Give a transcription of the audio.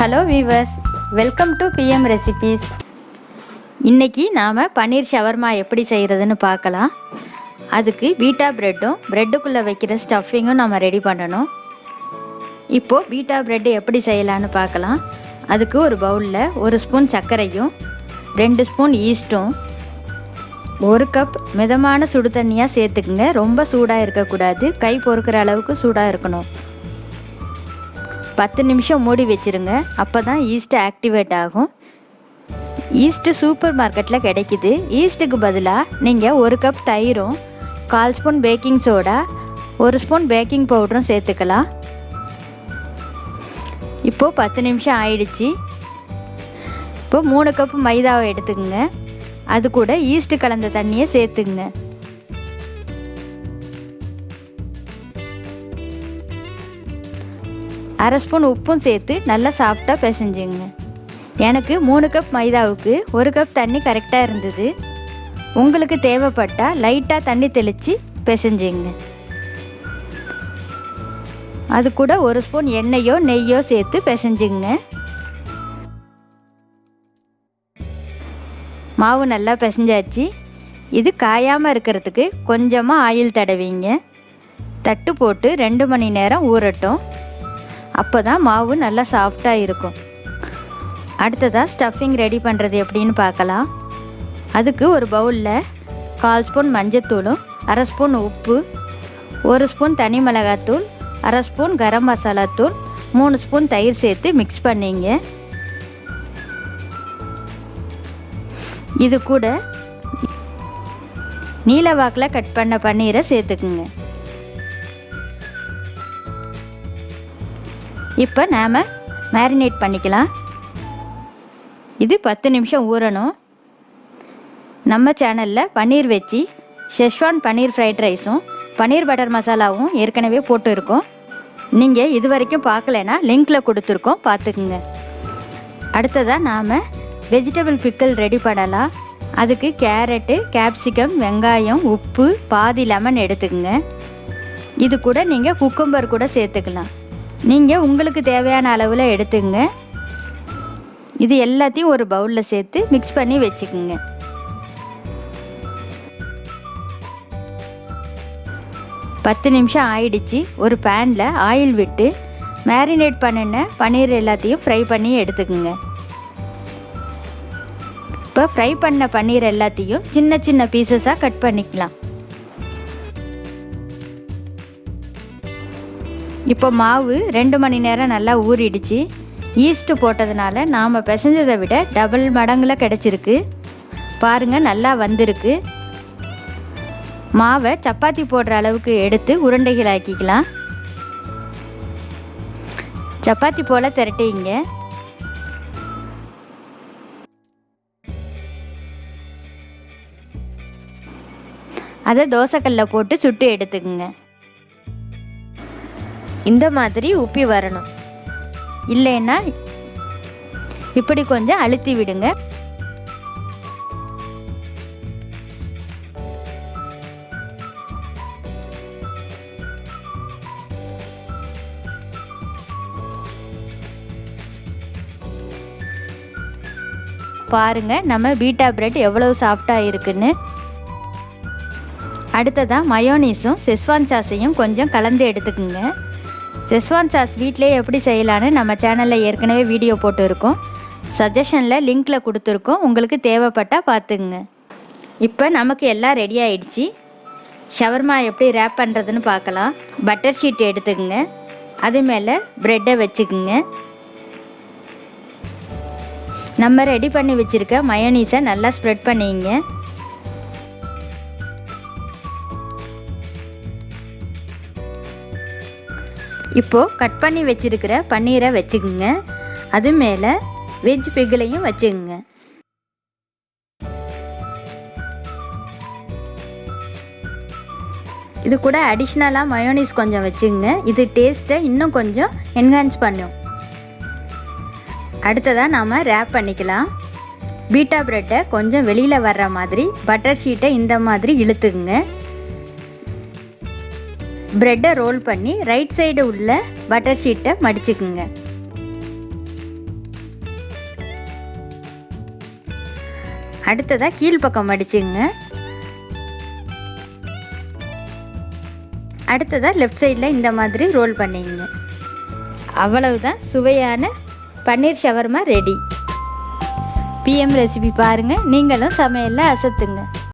Hello viewers welcome to PM recipes இன்றைக்கி நாம் பன்னீர் shawarma எப்படி செய்கிறதுன்னு பார்க்கலாம். அதுக்கு பீட்டா ப்ரெட்டும் ப்ரெட்டுக்குள்ளே வைக்கிற ஸ்டஃபிங்கும் நம்ம ரெடி பண்ணணும். இப்போது பீட்டா ப்ரெட் எப்படி செய்யலான்னு பார்க்கலாம். அதுக்கு ஒரு பவுலில் ஒரு ஸ்பூன் சர்க்கரையும் ரெண்டு ஸ்பூன் ஈஸ்ட்டும் ஒரு கப் மிதமான சுடு தண்ணியாக சேர்த்துக்குங்க. ரொம்ப சூடாக இருக்கக்கூடாது. கை பொறுக்கிற அளவுக்கு சூடாக இருக்கணும். பத்து நிமிஷம் மூடி வச்சுருங்க. அப்போ தான் ஈஸ்ட் ஆக்டிவேட் ஆகும். ஈஸ்ட்டு சூப்பர் மார்க்கெட்டில் கிடைக்குது. ஈஸ்ட்டுக்கு பதிலாக நீங்கள் ஒரு கப் தயிரும் கால் ஸ்பூன் பேக்கிங் சோடா ஒரு ஸ்பூன் பேக்கிங் பவுடரும் சேர்த்துக்கலாம். இப்போது பத்து நிமிஷம் ஆயிடுச்சு. இப்போது மூணு கப்பு மைதாவை எடுத்துக்கங்க. அது கூட ஈஸ்ட்டு கலந்த தண்ணியை சேர்த்துக்குங்க. அரை ஸ்பூன் உப்பும் சேர்த்து நல்லா சாஃப்டாக பிசைஞ்சுங்க. எனக்கு மூணு கப் மைதாவுக்கு ஒரு கப் தண்ணி கரெக்டாக இருந்தது. உங்களுக்கு தேவைப்பட்டால் லைட்டாக தண்ணி தெளித்து பிசைஞ்சுங்க. அது கூட ஒரு ஸ்பூன் எண்ணெயோ நெய்யோ சேர்த்து பிசைஞ்சுங்க. மாவு நல்லா பிசைஞ்சாச்சு. இது காயாமல் இருக்கிறதுக்கு கொஞ்சமாக ஆயில் தடவிங்க. தட்டு போட்டு ரெண்டு மணி நேரம் ஊறட்டும். அப்போ தான் மாவு நல்லா சாஃப்டாக இருக்கும். அடுத்ததாக ஸ்டஃபிங் ரெடி பண்ணுறது எப்படின்னு பார்க்கலாம். அதுக்கு ஒரு பவுலில் கால் ஸ்பூன் மஞ்சத்தூளும் அரை ஸ்பூன் உப்பு ஒரு ஸ்பூன் தனி மிளகாத்தூள் அரை ஸ்பூன் கரம் மசாலா தூள் மூணு ஸ்பூன் தயிர் சேர்த்து மிக்ஸ் பண்ணிங்க. இது கூட நீல வாக்கில் கட் பண்ண பன்னீரை சேர்த்துக்குங்க. இப்போ நாம் மேரினேட் பண்ணிக்கலாம். இது பத்து நிமிஷம் ஊறணும். நம்ம சேனலில் பன்னீர் வச்சு ஷெஷ்வான் பன்னீர் ஃப்ரைட் ரைஸும் பன்னீர் பட்டர் மசாலாவும் ஏற்கனவே போட்டு இருக்கோம் நீங்கள் இது வரைக்கும் பார்க்கலனா லிங்க்கில் கொடுத்துருக்கோம் பார்த்துக்குங்க. அடுத்ததாக நாம் வெஜிடபிள் பிக்கல் ரெடி பண்ணலாம். அதுக்கு கேரட்டு கேப்சிகம் வெங்காயம் உப்பு பாதி லெமன் எடுத்துக்கங்க. இது கூட நீங்கள் குக்கம்பர் கூட சேர்த்துக்கலாம். நீங்கள் உங்களுக்கு தேவையான அளவில் எடுத்துங்க. இது எல்லாத்தையும் ஒரு பவுலில் சேர்த்து மிக்ஸ் பண்ணி வச்சுக்குங்க. பத்து நிமிஷம் ஆயிடுச்சு. ஒரு பேனில் ஆயில் விட்டு மேரினேட் பண்ணின பன்னீர் எல்லாத்தையும் ஃப்ரை பண்ணி எடுத்துக்குங்க. இப்போ ஃப்ரை பண்ண பன்னீர் எல்லாத்தையும் சின்ன சின்ன பீசஸாக கட் பண்ணிக்கலாம். இப்போ மாவு ரெண்டு மணி நேரம் நல்லா ஊறிடுச்சு. ஈஸ்ட்டு போட்டதுனால நாம் பிசைஞ்சதை விட டபுள் மடங்கில் கிடச்சிருக்கு. பாருங்கள் நல்லா வந்திருக்கு. மாவை சப்பாத்தி போடுற அளவுக்கு எடுத்து உருண்டைகள் ஆக்கிக்கலாம். சப்பாத்தி போல் திரட்டிங்க. அதை தோசைக்கல்ல போட்டு சுட்டு எடுத்துக்குங்க. இந்த மாதிரி உப்பி வரணும். இல்லைன்னா இப்படி கொஞ்சம் அழுத்தி விடுங்க. பாருங்க நம்ம பீட்டா பிரெட் எவ்வளவு சாஃப்டாக இருக்குன்னு. அடுத்ததாக மயோனீஸும் செஸ்வான் சாஸையும் கொஞ்சம் கலந்து எடுத்துக்குங்க. செஸ்வான் சாஸ் வீட்டிலே எப்படி செய்யலான்னு நம்ம சேனலில் ஏற்கனவே வீடியோ போட்டு இருக்கோம் சஜஷனில் லிங்க்கில் கொடுத்துருக்கோம். உங்களுக்கு தேவைப்பட்டால் பார்த்துக்குங்க. இப்போ நமக்கு எல்லாம் ரெடி ஆயிடுச்சு. ஷவர்மா எப்படி ரேப் பண்ணுறதுன்னு பார்க்கலாம். பட்டர் ஷீட் எடுத்துக்கங்க. அது மேலே ப்ரெட்டை வச்சுக்குங்க. நம்ம ரெடி பண்ணி வச்சுருக்க மயோனீஸை நல்லா ஸ்ப்ரெட் பண்ணிங்க. இப்போது கட் பண்ணி வச்சுருக்கிற பன்னீரை வச்சுக்குங்க. அது மேலே வெஜ் பிகிலையும் வச்சுக்குங்க. இது கூட அடிஷ்னலாக மயோனிஸ் கொஞ்சம் வச்சுங்க இது டேஸ்ட்டை இன்னும் கொஞ்சம் என்ஹான்ஸ் பண்ணும். அடுத்ததாக நாம் ரேப் பண்ணிக்கலாம். பீட்டா ப்ரெட்டை கொஞ்சம் வெளியில் வர்ற மாதிரி பட்டர் ஷீட்டை இந்த மாதிரி இழுத்துக்குங்க. ப்ரெட்டை ரோல் பண்ணி ரைட் சைடு உள்ள பட்டர் ஷீட்டை மடிச்சுக்குங்க. அடுத்ததாக கீழ்ப்பக்கம் மடிச்சுங்க. அடுத்ததாக லெஃப்ட் சைடில் இந்த மாதிரி ரோல் பண்ணிங்க. அவ்வளவுதான் சுவையான paneer shawarma ready PM recipe பாருங்கள் நீங்களும் சமையலில் அசத்துங்க.